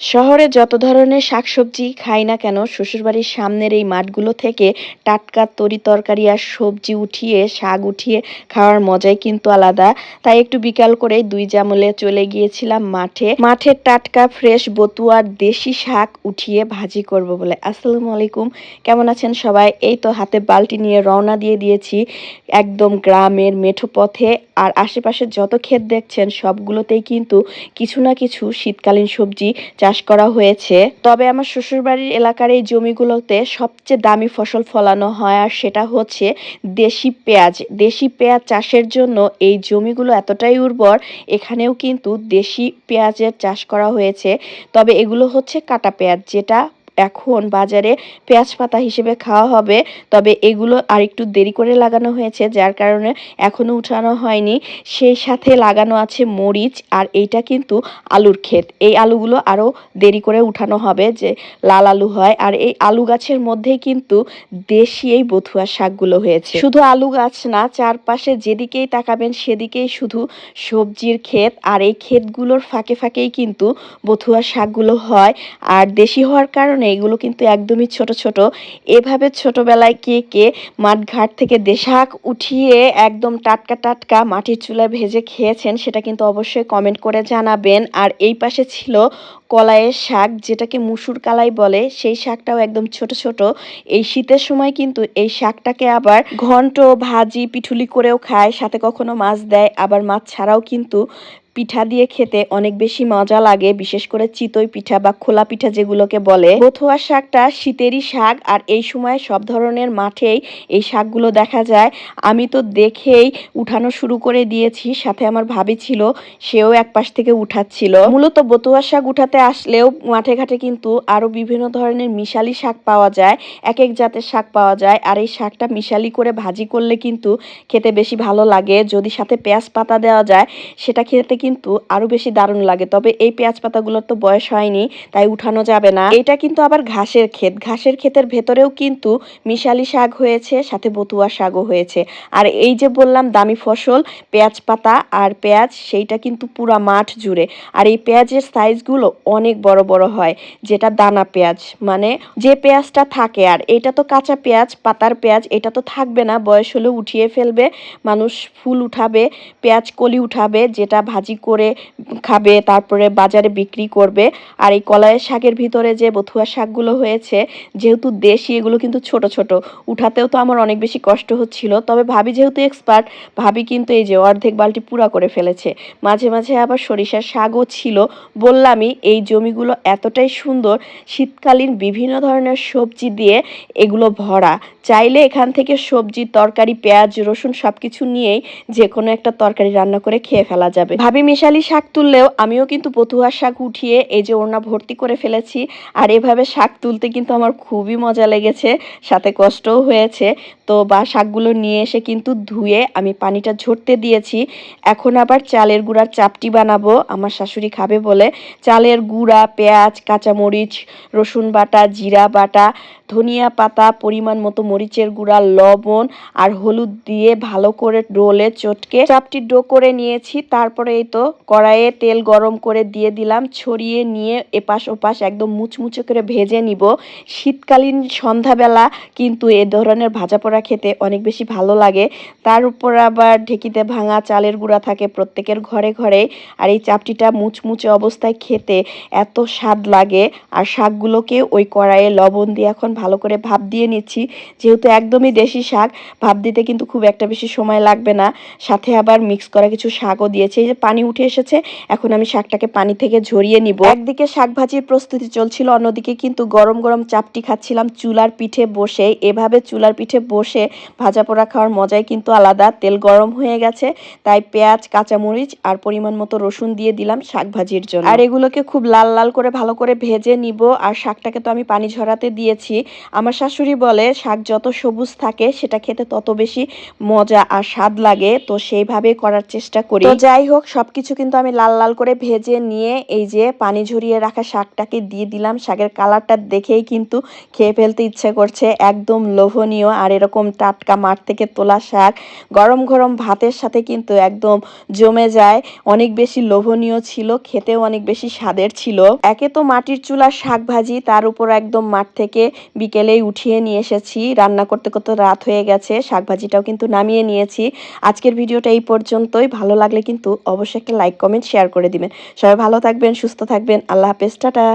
শহরে যত ধরনের শাকসবজি খাই না কেন, শ্বশুরবাড়ির সামনের এই মাঠগুলো থেকে টাটকা তরি তরকারি আর সবজি উঠিয়ে, শাক উঠিয়ে খাওয়ার মজাই কিন্তু আলাদা। তাই একটু বিকাল করে দুই জামলে চলে গিয়েছিলাম মাঠে। মাঠের টাটকা, ফ্রেশ বতুয়ার দেশি শাক উঠিয়ে ভাজি করব বলে। আসসালামু আলাইকুম। কেমন আছেন সবাই? এই তো হাতে বালতি নিয়ে রওনা দিয়ে দিয়েছি একদম গ্রামের মেঠো পথে। আর আশেপাশে যত ক্ষেত দেখছেন, সবগুলোতেই কিন্তু কিছু না কিছু শীতকালীন সবজি চাষ করা হয়েছে। তবে আমার শ্বশুরবাড়ির এলাকার এই জমিগুলোতে সবচেয়ে দামি ফসল ফলানো হয়, আর সেটা হচ্ছে দেশি পেঁয়াজ। দেশি পেঁয়াজ চাষের জন্য এই জমিগুলো এতটাই উর্বর, এখানেও কিন্তু দেশি পেঁয়াজের চাষ করা হয়েছে। তবে এগুলো হচ্ছে কাটা পেঁয়াজ, যেটা এখন বাজারে পেঁয়াজ পাতা হিসেবে খাওয়া হবে। তবে এগুলো আরেকটু দেরি করে লাগানো হয়েছে, যার কারণে এখনও উঠানো হয়নি। সেই সাথে লাগানো আছে মরিচ আর এইটা কিন্তু আলুর ক্ষেত। এই আলুগুলো আরও দেরি করে উঠানো হবে যে লাল আলু হয়। আর এই আলু গাছের মধ্যেই কিন্তু দেশি এই বথুয়া শাকগুলো হয়েছে। শুধু আলু গাছ না, চারপাশে যেদিকেই তাকাবেন সেদিকেই শুধু সবজির ক্ষেত। আর এই ক্ষেতগুলোর ফাঁকে ফাঁকেই কিন্তু বথুয়া শাকগুলো হয়। আর দেশি হওয়ার কারণে এগুলো কিন্তু একদমই ছোট ছোট। এভাবে ছোটবেলায় কে কে মাঠঘাট থেকে দেশাক উঠিয়ে একদম টাটকা টাটকা মাটির চুলায় ভেজে খেয়েছেন, সেটা কিন্তু অবশ্যই কমেন্ট করে জানাবেন। আর এই পাশে ছিল কলাইয়ের শাক, যেটাকে মুসুর কালাই বলে, সেই শাকটাও একদম ছোট ছোট। এই শীতের সময় কিন্তু এই শাকটাকে আবার ঘন্ট, ভাজি, পিঠুলি করেও খায়, সাথে কখনো মাছ দেয়, আবার মাছ ছাড়াও কিন্তু পিঠা দিয়ে খেতে অনেক বেশি মজা লাগে, বিশেষ করে চিতই পিঠা বা খোলা পিঠা যেগুলোকে বলে। বথুয়া শাকটা শীতেরই শাক আর এই সময় সব ধরনের মাঠেই এই শাকগুলো দেখা যায়। আমি তো দেখেই উঠানো শুরু করে দিয়েছি, সাথে আমার ভাবি ছিল, সেও এক পাশ থেকে উঠাচ্ছিল। মূলত বতুয়া শাক উঠাতে আসলেও মাঠে ঘাটে কিন্তু আরও বিভিন্ন ধরনের মিশালি শাক পাওয়া যায়, এক এক জাতের শাক পাওয়া যায় আর এই শাকটা মিশালি করে ভাজি করলে কিন্তু খেতে বেশি ভালো লাগে। যদি সাথে পেঁয়াজ পাতা দেওয়া যায়, সেটা খেতে কিন্তু আরও বেশি দারুণ লাগে। তবে এই পেঁয়াজ পাতাগুলোর তো বয়স হয়নি, তাই উঠানো যাবে না। এটা কিন্তু আবার ঘাসের ক্ষেত। ঘাসের ক্ষেতের ভেতরেও কিন্তু মিশালি শাক হয়েছে, সাথে বতুয়া শাকও হয়েছে। আর এই যে বললাম দামি ফসল, পেঁয়াজ পাতা আর পেঁয়াজ, সেইটা কিন্তু পুরা মাঠ জুড়ে। আর এই পেঁয়াজের সাইজগুলো অনেক বড় বড় হয়, যেটা দানা পেঁয়াজ। মানে যে পেঁয়াজটা থাকে, আর এটা তো কাঁচা পেঁয়াজ, পাতার পেঁয়াজ, এটা তো থাকবে না। বয়স হলে উঠিয়ে ফেলবে, মানুষ ফুল উঠাবে, পেঁয়াজ কলি উঠাবে, যেটা ভাজি করে খাবে, তারপরে বাজারে বিক্রি করবে। আর এই কলাইয়ের শাকের ভিতরে যে বথুয়া শাকগুলো হয়েছে, যেহেতু দেশি, এগুলো কিন্তু ছোট ছোট। উঠাতেও তো আমার অনেক বেশি কষ্ট হচ্ছিল। তবে ভাবি যেহেতু এক্সপার্ট ভাবি কিন্তু এই যে অর্ধেক বালটি পুরা করে ফেলেছে। মাঝে মাঝে আবার সরিষার শাকও ছিল। বললামই, এই জমিগুলো এতটাই সুন্দর, শীতকালীন বিভিন্ন ধরনের সবজি দিয়ে এগুলো ভরা। চাইলে এখান থেকে সবজি, তরকারি, পেঁয়াজ, রসুন সবকিছু নিয়েই যে কোনো একটা তরকারি রান্না করে খেয়ে ফেলা যাবে। ভাবি মিশালি শাক তুললেও আমিও কিন্তু পতুয়ার শাক উঠিয়ে এই যে ওড়না ভর্তি করে ফেলেছি। আর এভাবে শাক তুলতে কিন্তু আমার খুবই মজা লেগেছে, সাথে কষ্টও হয়েছে। তো বা শাকগুলো নিয়ে এসে কিন্তু ধুয়ে আমি পানিটা ঝরতে দিয়েছি। এখন আবার চালের গুঁড়ার চাপটি বানাবো, আমার শাশুড়ি খাবে বলে। চালের গুঁড়া, পেঁয়াজ, কাঁচামরিচ, রসুন বাটা, জিরা বাটা ধনিয়া পাতা, পরিমাণ মতো মরিচের গুঁড়া, লবণ আর হলুদ দিয়ে ভালো করে ডোলে চটকে চাপটি ডো করে নিয়েছি। তারপরে এই তো কড়াইয়ে তেল গরম করে দিয়ে দিলাম। ছড়িয়ে নিয়ে এপাশ ওপাশ একদম মুচমুচে করে ভেজে নিব। শীতকালীন সন্ধ্যাবেলা কিন্তু এ ধরনের ভাজা পোড়া খেতে অনেক বেশি ভালো লাগে। তার উপর আবার ঢেকিতে ভাঙা চালের গুঁড়া থাকে প্রত্যেকের ঘরে ঘরে আর এই চাপটিটা মুচমুচে অবস্থায় খেতে এত স্বাদ লাগে। আর শাকগুলোকে ওই কড়াইয়ে লবণ দিয়ে এখন ভালো করে ভাপ দিয়ে নিচ্ছি। যেহেতু একদমই দেশি শাক, ভাপ দিতে কিন্তু খুব একটা বেশি সময় লাগবে না। সাথে আবার মিক্স করা কিছু শাকও দিয়েছি। এই যে পানি উঠে এসেছে, এখন আমি শাকটাকে পানি থেকে ঝরিয়ে নিব। একদিকে শাক ভাজির প্রস্তুতি চলছিল, অন্যদিকে কিন্তু গরম গরম চাপটি খাচ্ছিলাম চুলার পিঠে বসে। এভাবে চুলার পিঠে বসে ভাজা পোড়া খাওয়ার মজাই কিন্তু আলাদা। তেল গরম হয়ে গেছে, তাই পেঁয়াজ, কাঁচামরিচ আর পরিমাণ মতো রসুন দিয়ে দিলাম শাক ভাজির জন্য। আর এগুলোকে খুব লাল লাল করে ভালো করে ভেজে নিব। আর শাকটাকে তো আমি পানি ঝরাতে দিয়েছি। আমার শাশুড়ি বলে, শাক যত সবুজ থাকে, সেটা খেতে তত বেশি মজা আর স্বাদ লাগে। তো সেইভাবে করার চেষ্টা করি। তো যাই হোক, সবকিছু কিন্তু আমি লাল লাল করে ভেজে নিয়ে এই যে পানি ঝরিয়ে রাখা শাকটাকে দিয়ে দিলাম। শাকের কালারটা দেখেই কিন্তু খেয়ে ফেলতে ইচ্ছে করছে। একদম লোভনীয় আর এরকম টাটকা মাঠ থেকে তোলা শাক। গরম গরম ভাতের সাথে কিন্তু একদম জমে যায়। অনেক বেশি লোভনীয় ছিল, খেতেও অনেক বেশি স্বাদের ছিল। একে তো মাটির চুলার শাক ভাজি তার উপর একদম মাঠ থেকে বিকেলেই উঠিয়ে নিয়ে এসেছি। রান্না করতে করতে রাত হয়ে গেছে, শাকভাজিটাও কিন্তু নামিয়ে নিয়েছি। আজকের ভিডিওটা এই পর্যন্তই। ভালো লাগলে কিন্তু অবশ্যই একটা লাইক, কমেন্ট, শেয়ার করে দিবেন। সবাই ভালো থাকবেন, সুস্থ থাকবেন। আল্লাহ হাফেজ, টাটা।